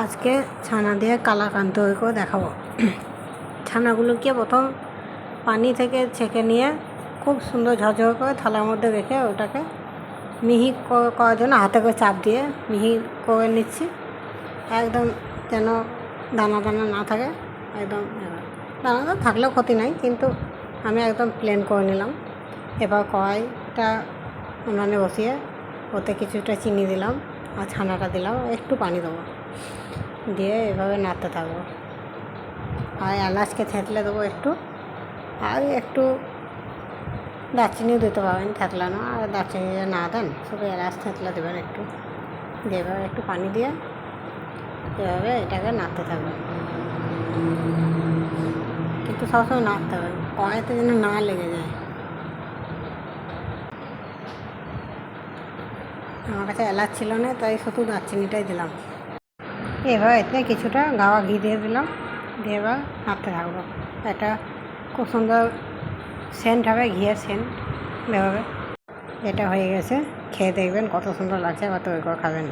আজকে ছানা দিয়ে কালাকান তৈরি দেখাবো। ছানাগুলোকে প্রথম পানি থেকে ছেঁকে নিয়ে খুব সুন্দর ঝরঝর করে থালার মধ্যে রেখে ওটাকে মিহি করার জন্য হাতে করে চাপ দিয়ে মিহি করে নিচ্ছি। একদম যেন দানা দানা না থাকে, একদম দানা দানা থাকলেও ক্ষতি নাই, কিন্তু আমি একদম প্লেন করে নিলাম। এবার কড়াইটা উনানে বসিয়ে ওতে কিছুটা চিনি দিলাম। আর ছানাটা দিলাম, একটু পানি দেবো। দিয়ে এভাবে নাড়তে থাকব। আর এলাচকে থেতলে দেবো একটু। আর একটু দারচিনিও দিতে পারেন থেতলানো। আর দারচিনি না দেন, শুধু এলাচ থেতলে দেবেন একটু। দিয়ে এভাবে একটু পানি দিয়ে এভাবে এটাকে নাড়তে থাকবেন কিন্তু সবসময় নাড়তে হবে। কড়াইতে যেন না লেগে যায়। আমার কাছে এলাচ ছিল না, তাই শুধু দারচিনিটাই দিলাম। এবার এতে কিছুটা গাওয়া ঘি দিয়ে দিলাম। দিয়ে এবার নাড়তে থাকব একটা খুব সুন্দর সেন্ট হবে, ঘিয়ের সেন্ট এভাবে। এটা হয়ে গেছে। খেয়ে দেখবেন কত সুন্দর লাগছে, আবার তৈরি করে খাবেন।